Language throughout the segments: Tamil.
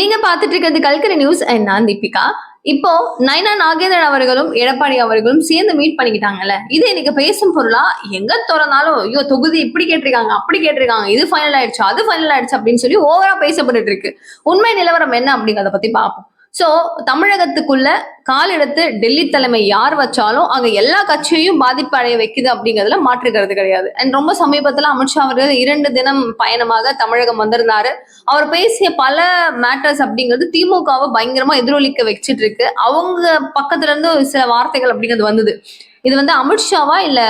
நீங்க பாத்துட்டு இருக்கிறது கல்கரி நியூஸ் அண்ட் நான் தீபிகா. இப்போ நயனா நாகேந்திரன் அவர்களும் எடப்பாடி அவர்களும் சேர்ந்து மீட் பண்ணிக்கிட்டாங்கல்ல. இது இன்னைக்கு பேசும் பொருளா? எங்க திறந்தாலும் ஐயோ தொகுதி இப்படி கேட்டிருக்காங்க அப்படி கேட்டிருக்காங்க இது ஃபைனல் ஆயிடுச்சு அது ஃபைனல் ஆயிடுச்சு அப்படின்னு சொல்லி ஓவரா பேசப்பட்டுட்டு இருக்கு. உண்மை நிலவரம் என்ன அப்படிங்கிறத பத்தி பார்ப்போம். சோ தமிழகத்துக்குள்ள காலிடத்து டெல்லி தலைமை யார் வச்சாலும் அங்க எல்லா கட்சியையும் பாதிப்பு அடைய வைக்குது அப்படிங்கிறதுல மாற்றுக்கிறது கிடையாது. அண்ட் ரொம்ப சமீபத்துல அமித்ஷா அவர்கள் இரண்டு தினம் பயணமாக தமிழகம் வந்திருந்தாரு. அவர் பேசிய பல மேட்டர்ஸ் அப்படிங்கிறது திமுகவை பயங்கரமா எதிரொலிக்க வச்சிட்டு இருக்கு அவங்க பக்கத்துல இருந்து ஒரு சில வார்த்தைகள் அப்படிங்கிறது வந்தது. இது வந்து அமித்ஷாவா இல்ல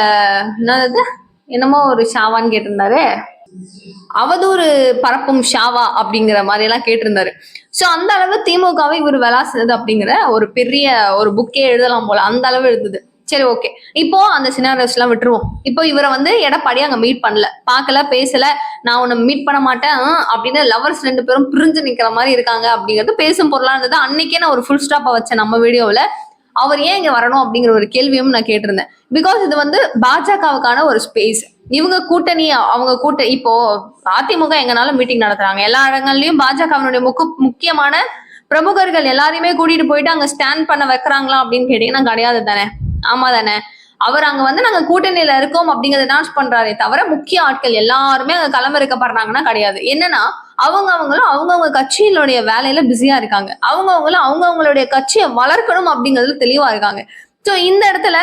என்னது? என்னமோ ஒரு ஷாவான்னு கேட்டிருந்தாரு. அவதூறு பரப்பும் ஷாவா அப்படிங்கிற மாதிரி எல்லாம் கேட்டிருந்தாரு. ஸோ அந்த அளவு திமுகவை இவர் விளாசுறது அப்படிங்கிற ஒரு பெரிய ஒரு புக்கே எழுதலாம் போல. அந்த அளவு எழுதுது. சரி ஓகே இப்போ அந்த சினாரியோஸ் எல்லாம் விட்டுருவோம். இப்போ இவரை வந்து எடப்பாடி அங்க மீட் பண்ணல. பார்க்கல பேசல. நான் உன்னை மீட் பண்ண மாட்டேன். அப்படின்னு லவர்ஸ் ரெண்டு பேரும் பிரிஞ்சு நிக்கிற மாதிரி இருக்காங்க அப்படிங்கிறது பேசும் பொருளா இருந்தது. அன்னைக்கே நான் ஒரு ஃபுல் ஸ்டாப்பா வச்சேன் நம்ம வீடியோவில் அவர் ஏன் இங்க வரணும் அப்படிங்கிற ஒரு கேள்வியும் நான் கேட்டிருந்தேன். பிகாஸ் இது வந்து பாஜகவுக்கான ஒரு ஸ்பேஸ் இவங்க கூட்டணி அவங்க கூட்ட இப்போ அதிமுக எங்கனாலும் மீட்டிங் நடத்துறாங்க. எல்லா இடங்கள்லயும் பாஜகவினுடைய முக்கு முக்கியமான பிரமுகர்கள் எல்லாரையுமே கூட்டிட்டு போயிட்டு அங்க ஸ்டாண்ட் பண்ண வைக்கிறாங்களா அப்படின்னு கேட்டீங்கன்னா கிடையாது தானே. ஆமா தானே. அவர் அங்க வந்து நாங்க கூட்டணியில இருக்கோம் அப்படிங்கறத அனௌன்ஸ் பண்றாரே தவிர முக்கிய ஆட்கள் எல்லாருமே அங்க களமிறக்கப்படுறாங்கன்னா கிடையாது. என்னன்னா அவங்க அவங்களும் அவங்கவுங்க கட்சியினுடைய வேலையில பிஸியா இருக்காங்க. அவங்க அவங்களும் அவங்கவுங்களுடைய கட்சியை வளர்க்கணும் அப்படிங்கிறதுல தெளிவா இருக்காங்க. சோ இந்த இடத்துல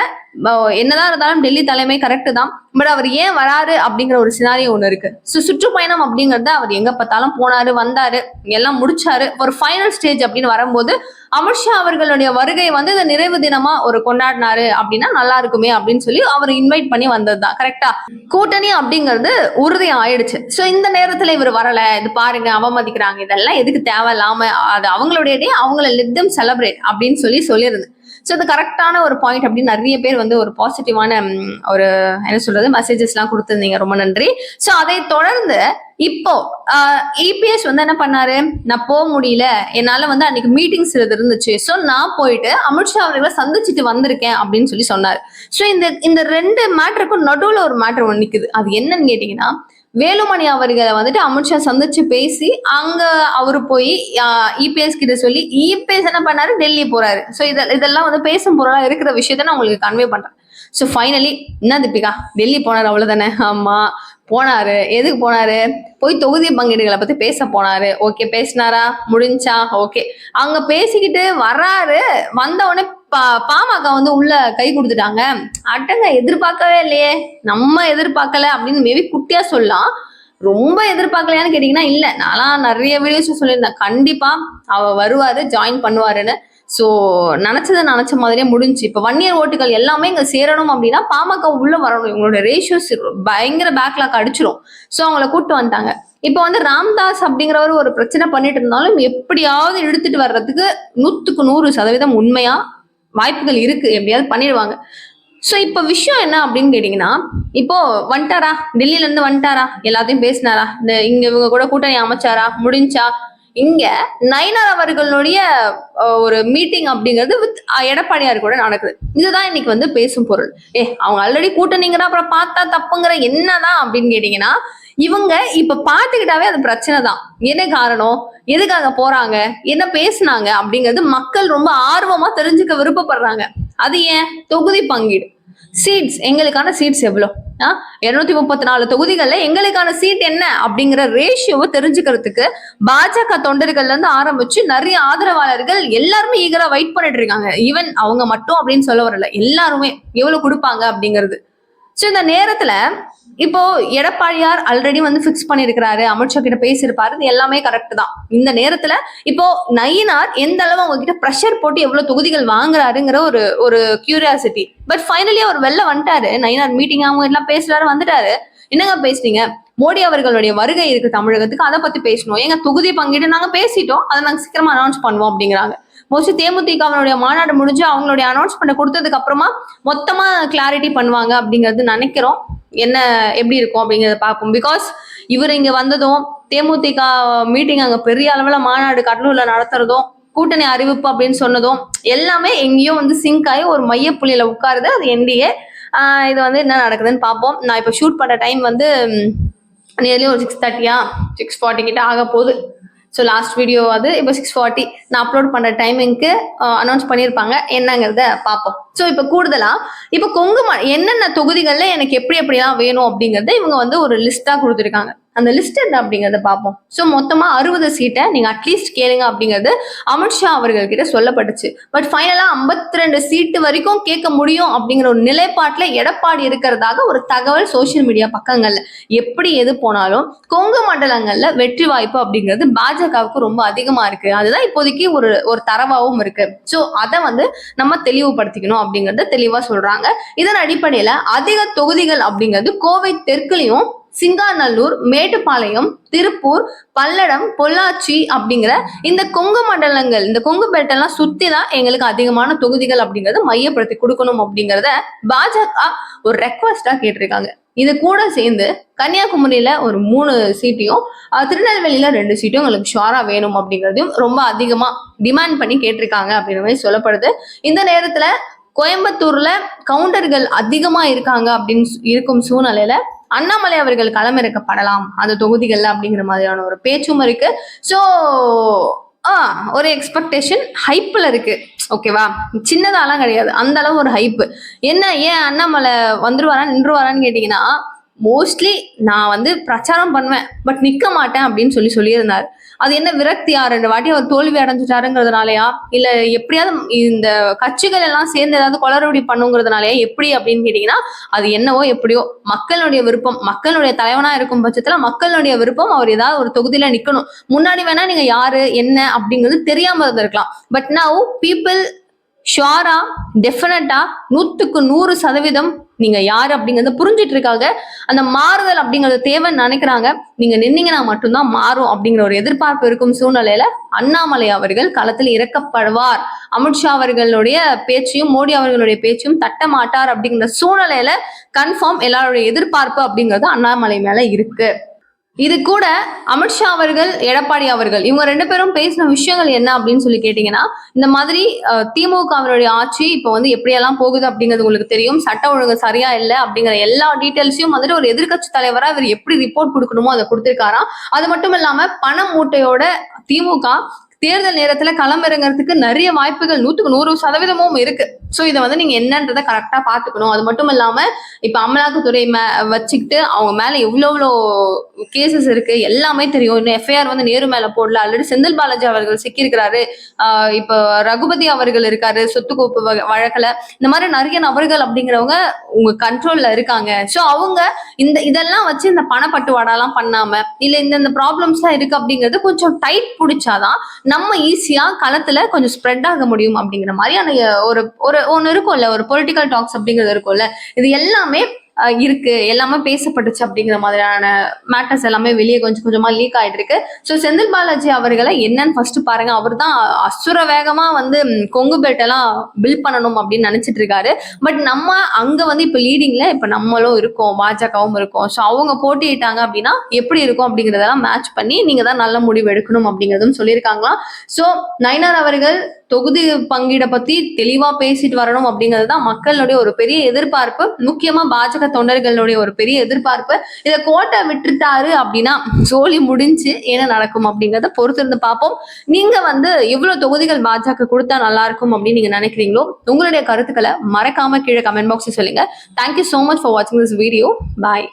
என்னதான் இருந்தாலும் டெல்லி தலைமை கரெக்ட் தான். பட் அவர் ஏன் வராரு அப்படிங்கிற ஒரு சினாரியம் ஒண்ணு இருக்கு. ஸோ சுற்றுப்பயணம் அப்படிங்கறத அவர் எங்க பார்த்தாலும் போனாரு வந்தாரு எல்லாம் முடிச்சாரு. ஒரு ஃபைனல் ஸ்டேஜ் அப்படின்னு வரும்போது அமித்ஷா அவர்களுடைய வருகை வந்து இந்த நிறைவு தினமா ஒரு கொண்டாடினாரு அப்படின்னா நல்லா இருக்குமே அப்படின்னு சொல்லி அவர் இன்வைட் பண்ணி வந்தது தான். கரெக்டா கூட்டணி அப்படிங்கிறது உறுதி ஆயிடுச்சு. சோ இந்த நேரத்துல இவர் வரல. இது பாருங்க அவமதிக்கிறாங்க. இதெல்லாம் எதுக்கு தேவையில்லாம அது அவங்களுடைய அவங்கள லிப்தம் செலிப்ரேட் அப்படின்னு சொல்லி சொல்லியிருந்தேன் ஸோ இது கரெக்டான ஒரு பாயிண்ட் அப்படின்னு நிறைய பேர் வந்து ஒரு பாசிட்டிவான ஒரு என்ன சொல்றது மெசேஜஸ் எல்லாம் கொடுத்துருந்தீங்க. ரொம்ப நன்றி. ஸோ அதை தொடர்ந்து இப்போ இபிஎஸ் வந்து என்ன பண்ணாரு? நான் போக முடியல. என்னால வந்து அன்னைக்கு மீட்டிங்ஸ் இருந்துச்சு. ஸோ நான் போயிட்டு அமித்ஷா அவர்களை சந்திச்சுட்டு வந்திருக்கேன் அப்படின்னு சொல்லி சொன்னார். ஸோ இந்த இந்த ரெண்டு மேட்டருக்கும் நடுவுல ஒரு மேட்டர் ஒன்று நிக்குது. அது என்னன்னு கேட்டீங்கன்னா வேலுமணி அவர்களை வந்துட்டு அமித்ஷா சந்திச்சு பேசி அங்க அவரு போய் இபிஎஸ் கிட்ட சொல்லி இபிஎஸ் என்ன பண்ணாரு? டெல்லி போறாரு. ஸோ இதெல்லாம் வந்து பேசும் பொருளா இருக்கிற விஷயத்த நான் உங்களுக்கு கன்வே பண்றேன். ஸோ ஃபைனலி என்ன தீபிகா? டெல்லி போனார் அவ்வளவுதானே? ஆமா போனாரு. எதுக்கு போனாரு? போய் தொகுதி பங்கீடுகளை பத்தி பேச போனாரு. ஓகே பேசினாரா? முடிஞ்சா? ஓகே அங்க பேசிக்கிட்டு வர்றாரு வந்த உடனே பா- பாமக வந்து உள்ள கை கொடுத்துட்டாங்க. அட்டங்க எதிர்பார்க்கவே இல்லையே. நம்ம எதிர்பார்க்கல அப்படின்னு மேபி குட்டியா சொல்லலாம். ரொம்ப எதிர்பார்க்கலையான்னு கேட்டீங்கன்னா இல்ல. நான்லாம் நிறைய வீடியோஸ் சொல்லியிருந்தேன். கண்டிப்பா அவ வருவாரு ஜாயின் பண்ணுவாருன்னு. ஸோ நினச்சதை நினச்ச மாதிரியே முடிஞ்சு. இப்போ ஒன் இயர் ஓட்டுகள் எல்லாமே இங்கே சேரணும் அப்படின்னா பாமக உள்ளே வரணும். இவங்களோட ரேஷியோஸ் பயங்கர பேக்லாக் அடிச்சிரும். ஸோ அவங்கள கூட்டு வந்துட்டாங்க. இப்போ வந்து ராம்தாஸ் அப்படிங்கிறவர் ஒரு பிரச்சனை பண்ணிட்டு இருந்தாலும் எப்படியாவது இழுத்துட்டு வர்றதுக்கு நூற்றுக்கு நூறு சதவீதம் உண்மையாக வாய்ப்புகள் இருக்குது எப்படியாவது பண்ணிடுவாங்க. ஸோ இப்போ விஷயம் என்ன அப்படின்னு கேட்டிங்கன்னா இப்போ வந்துட்டாரா? டெல்லியிலேருந்து வந்துட்டாரா? எல்லாத்தையும் பேசினாரா? இந்த இங்கே இவங்க கூட கூட்டணி அமைச்சாரா? முடிஞ்சா? இங்க நயனார் அவர்களுடைய ஒரு மீட்டிங் அப்படிங்கிறது வித் எடப்பாடியார் கூட நடக்குது. இதுதான் இன்னைக்கு வந்து பேசும் பொருள். ஏ அவங்க ஆல்ரெடி கூட்டணிங்கிற அப்புறம் பார்த்தா தப்புங்கிற என்னதான் அப்படின்னு கேட்டீங்கன்னா இவங்க இப்ப பாத்துக்கிட்டாவே அது பிரச்சனை தான். என்ன காரணம்? எதுக்காக போறாங்க? என்ன பேசுனாங்க? அப்படிங்கிறது மக்கள் ரொம்ப ஆர்வமா தெரிஞ்சுக்க விருப்பப்படுறாங்க. அது ஏன்? தொகுதி பங்கீடு. சீட்ஸ் எங்களுக்கான சீட்ஸ் எவ்வளோ? இருநூத்தி முப்பத்தி நாலு தொகுதிகளில் எங்களுக்கான சீட் என்ன? அப்படிங்கிற ரேஷியோவை தெரிஞ்சுக்கிறதுக்கு பாஜக தொண்டர்கள்ல இருந்து ஆரம்பிச்சு நிறைய ஆதரவாளர்கள் எல்லாருமே ஈகரா வெயிட் பண்ணிட்டு இருக்காங்க. ஈவன் அவங்க மட்டும் அப்படின்னு சொல்ல வரல. எல்லாருமே எவ்வளவு கொடுப்பாங்க அப்படிங்கிறது. ஸோ இந்த நேரத்துல இப்போ எடப்பாடியார் ஆல்ரெடி வந்து ஃபிக்ஸ் பண்ணியிருக்கிறாரு அமித்ஷா கிட்ட பேசியிருப்பாரு இது எல்லாமே கரெக்ட் தான். இந்த நேரத்துல இப்போ நயினார் எந்த அளவு அவங்க கிட்ட ப்ரெஷர் போட்டு எவ்வளவு தொகுதிகள் வாங்குறாருங்கிற ஒரு ஒரு கியூரியாசிட்டி பட் ஃபைனலி அவர் வெளில வந்துட்டாரு. நயினார் மீட்டிங் அவங்க எல்லாம் பேசுறாரு வந்துட்டாரு. என்னங்க பேசுறீங்க? மோடி அவர்களுடைய வருகை இருக்கு தமிழகத்துக்கு அதை பத்தி பேசணும். எங்க தொகுதி பங்கிட்டு நாங்க பேசிட்டோம் அதை நாங்க சீக்கிரமா அனௌன்ஸ் பண்ணுவோம் அப்படிங்கிறாங்க. மோஸ்ட்லி தேமுதிகவனுடைய மாநாடு முடிஞ்சு அவங்களுடைய அனௌன்ஸ்மெண்ட் கொடுத்ததுக்கு அப்புறமா மொத்தமா கிளாரிட்டி பண்ணுவாங்க அப்படிங்கிறது நினைக்கிறோம். என்ன எப்படி இருக்கும் அப்படிங்கறத பார்ப்போம். பிகாஸ் இவர் இங்க வந்ததும் தேமுதிக மீட்டிங் அங்க பெரிய அளவுல மாநாடு கடலூர்ல நடத்துறதும் கூட்டணி அறிவிப்பு அப்படின்னு சொன்னதும் எல்லாமே எங்கேயோ வந்து சிங்க் ஆகி ஒரு மையப்புள்ளியில உட்காருது. அது என்டிஏ இது வந்து என்ன நடக்குதுன்னு பார்ப்போம். நான் இப்போ ஷூட் பண்ண டைம் வந்து நியர்லி ஒரு சிக்ஸ் தேர்ட்டியா சிக்ஸ் ஃபார்ட்டி கிட்ட ஆக போகுது ஸோ லாஸ்ட் வீடியோ அது. இப்போ சிக்ஸ் ஃபார்ட்டி நான் அப்லோட் பண்ணுற டைமிங்க்கு அனௌன்ஸ் பண்ணியிருப்பாங்க என்னங்கிறத பார்ப்போம். ஸோ இப்போ கூடுதலா இப்போ கொங்கு என்னென்ன தொகுதிகளில் எனக்கு எப்படி எப்படிலாம் வேணும் அப்படிங்கறத இவங்க வந்து ஒரு லிஸ்ட்டாக கொடுத்துருக்காங்க. அந்த லிஸ்ட் என்ன அப்படிங்கிறத பார்ப்போம். ஸோ மொத்தமாக அறுபது சீட்டை நீங்கள் அட்லீஸ்ட் கேளுங்க அப்படிங்கிறது அமித்ஷா அவர்கள்கிட்ட சொல்லப்பட்டுச்சு. பட் ஃபைனலாக ஐம்பத்தி ரெண்டு சீட்டு வரைக்கும் கேட்க முடியும் அப்படிங்கிற ஒரு நிலைப்பாட்டில் எடப்பாடி இருக்கிறதாக ஒரு தகவல் சோஷியல் மீடியா பக்கங்கள்ல. எப்படி எது போனாலும் கொங்கு மண்டலங்களில் வெற்றி வாய்ப்பு அப்படிங்கிறது பாஜகவுக்கு ரொம்ப அதிகமாக இருக்கு. அதுதான் இப்போதைக்கு ஒரு ஒரு தரவாகவும் இருக்கு. ஸோ அதை வந்து நம்ம தெளிவுபடுத்திக்கணும் அப்படிங்கிறத தெளிவாக சொல்றாங்க. இதன் அடிப்படையில் அதிக தொகுதிகள் அப்படிங்கிறது கோவை தெற்குலையும் சிங்காநல்லூர் மேட்டுப்பாளையம் திருப்பூர் பல்லடம் பொள்ளாச்சி அப்படிங்கிற இந்த கொங்கு மண்டலங்கள் இந்த கொங்கு பெல்ட்டெல்லாம் சுத்தி தான் எங்களுக்கு அதிகமான தொகுதிகள் அப்படிங்கறத மையப்படுத்தி கொடுக்கணும் அப்படிங்கறத பாஜக ஒரு ரெக்வஸ்டா கேட்டிருக்காங்க. இது கூட சேர்ந்து கன்னியாகுமரியில ஒரு மூணு சீட்டையும் திருநெல்வேலியில ரெண்டு சீட்டும் எங்களுக்கு ஷுவரா வேணும் அப்படிங்கறதையும் ரொம்ப அதிகமா டிமாண்ட் பண்ணி கேட்டிருக்காங்க அப்படிங்கிற மாதிரி சொல்லப்படுது. இந்த நேரத்துல கோயம்புத்தூர்ல கவுண்டர்கள் அதிகமா இருக்காங்க அப்படின்னு இருக்கும் சூழ்நிலையில அண்ணாமலை அவர்கள் களமிறக்கப்படலாம். அந்த தொகுதிகள்ல அப்படிங்கிற மாதிரியான ஒரு பேச்சும் இருக்கு. ஸோ ஆ ஒரு எக்ஸ்பெக்டேஷன் ஹைப்பில் இருக்கு. ஓகேவா சின்னதாலாம் கிடையாது. அந்த அளவு ஒரு ஹைப்பு என்ன ஏன் அண்ணாமலை வந்துருவாரா நின்றுவாரான்னு கேட்டிங்கன்னா மோஸ்ட்லி நான் வந்து பிரச்சாரம் பண்ணுவேன் பட் நிற்க மாட்டேன் அப்படின்னு சொல்லி சொல்லியிருந்தார். அது என்ன விரக்தியா? ரெண்டு வாட்டி அவர் தோல்வி அடைஞ்சிட்டாருங்கிறதுனாலயா? இல்ல எப்படியாவது இந்த கட்சிகள் எல்லாம் சேர்ந்து ஏதாவது கொளறுபடி பண்ணுங்கிறதுனாலயா? எப்படி அப்படின்னு கேட்டீங்கன்னா அது என்னவோ எப்படியோ மக்களுடைய விருப்பம் மக்களுடைய தலைவனா இருக்கும் பட்சத்துல மக்களுடைய விருப்பம் அவர் ஏதாவது ஒரு தொகுதியில நிக்கணும். முன்னாடி வேணா நீங்க யாரு என்ன அப்படிங்கிறது தெரியாம இருந்திருக்கலாம். பட் நவ் பீப்புள் ஷுவரா டெஃபினட்டா நூத்துக்கு நூறு சதவீதம் நீங்க யார் அப்படிங்கறத புரிஞ்சிட்டு இருக்காங்க அந்த மாறுதல் அப்படிங்கறது தேவைன்னு நினைக்கிறாங்க. நீங்க நின்னீங்கன்னா மட்டும்தான் மாறும் அப்படிங்கிற ஒரு எதிர்பார்ப்பு இருக்கும் சூழ்நிலையில அண்ணாமலை அவர்கள் களத்தில் இறக்கப்படுவார். அமித்ஷா அவர்களுடைய பேச்சையும் மோடி அவர்களுடைய பேச்சையும் தட்ட மாட்டார் அப்படிங்கிற சூழ்நிலையில கன்ஃபார்ம் எல்லாருடைய எதிர்பார்ப்பு அப்படிங்கிறது அண்ணாமலை மேல இருக்கு. இது கூட அமித்ஷா அவர்கள் எடப்பாடி அவர்கள் இவங்க ரெண்டு பேரும் பேசின விஷயங்கள் என்ன அப்படின்னு சொல்லி கேட்டீங்கன்னா இந்த மாதிரி திமுக திமுகவினுடைய ஆட்சி இப்போ வந்து எப்படியெல்லாம் போகுது அப்படிங்கிறது உங்களுக்கு தெரியும். சட்ட ஒழுங்கு சரியா இல்லை அப்படிங்கிற எல்லா டீட்டெயில்ஸையும் வந்துட்டு ஒரு எதிர்க்கட்சி தலைவரா இவர் எப்படி ரிப்போர்ட் கொடுக்கணுமோ அதை கொடுத்திருக்காராம். அது மட்டும் இல்லாம பண மூட்டையோட திமுக தேர்தல் நேரத்துல களமிறங்கிறதுக்கு நிறைய வாய்ப்புகள் நூத்துக்கு நூறு சதவீதமும் இருக்கு. சோ இதை வந்து நீங்க என்னன்றதை கரெக்டா பாத்துக்கணும் அது மட்டும் இல்லாம இப்ப அமலாக்கத்துறை மே வச்சுக்கிட்டு அவங்க மேல எவ்வளோ எவ்வளோ கேசஸ் இருக்கு எல்லாமே தெரியும். இன்னும் எஃப்ஐஆர் வந்து நேரு மேல போடல. ஆல்ரெடி செந்தில் பாலாஜி அவர்கள் சிக்கியிருக்கிறாரு. ஆஹ் இப்போ ரகுபதி அவர்கள் இருக்காரு சொத்து கோப்பு வ- வழக்குல. இந்த மாதிரி நிறைய நபர்கள் அப்படிங்கிறவங்க உங்க கண்ட்ரோல்ல இருக்காங்க. சோ அவங்க இந்த இதெல்லாம் வச்சு இந்த பணப்பட்டுவாடாலாம் பண்ணாம இல்ல இந்த இந்த ப்ராப்ளம்ஸ் எல்லாம் இருக்கு அப்படிங்கிறது கொஞ்சம் டைட் பிடிச்சாதான் நம்ம ஈஸியா களத்துல கொஞ்சம் ஸ்ப்ரெட் ஆக முடியும் அப்படிங்கிற மாதிரியான ஒரு ஒரு ஒன்று இருக்கும்ல ஒரு பொலிட்டிக்கல் டாக்ஸ் அப்படிங்கிறது இருக்கும்ல இது எல்லாமே இருக்கு. எல்லாமே பேசப்பட்டுச்சு அப்படிங்கிற மாதிரியான மேட்டர்ஸ் எல்லாமே வெளியே கொஞ்சம் கொஞ்சமா லீக் ஆயிட்டு இருக்கு ஸோ செந்தில் பாலாஜி அவர்களை என்னன்னு ஃபர்ஸ்ட் பாருங்க. அவர் தான் அசுர வேகமா வந்து கொங்கு பெல்ட் எல்லாம் பில் பண்ணணும் அப்படின்னு நினைச்சிட்டு இருக்காரு. பட் நம்ம அங்க வந்து இப்ப லீடிங்ல இப்ப நம்மளும் இருக்கோம். பாஜகவும் இருக்கோம். ஸோ அவங்க போட்டியிட்டாங்க அப்படின்னா எப்படி இருக்கும் அப்படிங்கறதெல்லாம் மேட்ச் பண்ணி நீங்க தான் நல்ல முடிவு எடுக்கணும் அப்படிங்கறதும் சொல்லியிருக்காங்களாம் ஸோ நயனார் அவர்கள் தொகுதி பங்கீட பத்தி தெளிவா பேசிட்டு வரணும் அப்படிங்கிறது தான் மக்களுடைய ஒரு பெரிய எதிர்பார்ப்பு. முக்கியமா பாஜக தொண்டர்களுடைய ஒரு பெரிய எதிர்பார்ப்பு இதை கோட்டை விட்டுட்டாரு அப்படின்னா சோழி முடிஞ்சு என்ன நடக்கும் அப்படிங்கிறத பொறுத்திருந்து பார்ப்போம். நீங்க வந்து எவ்வளவு தொகுதிகள் பாஜக கொடுத்தா நல்லா இருக்கும் அப்படின்னு நீங்க நினைக்கிறீங்களோ உங்களுடைய கருத்துக்களை மறக்காம கீழே கமெண்ட் பாக்ஸ் சொல்லுங்க. Thank you so much for வாட்சிங் திஸ் வீடியோ பாய்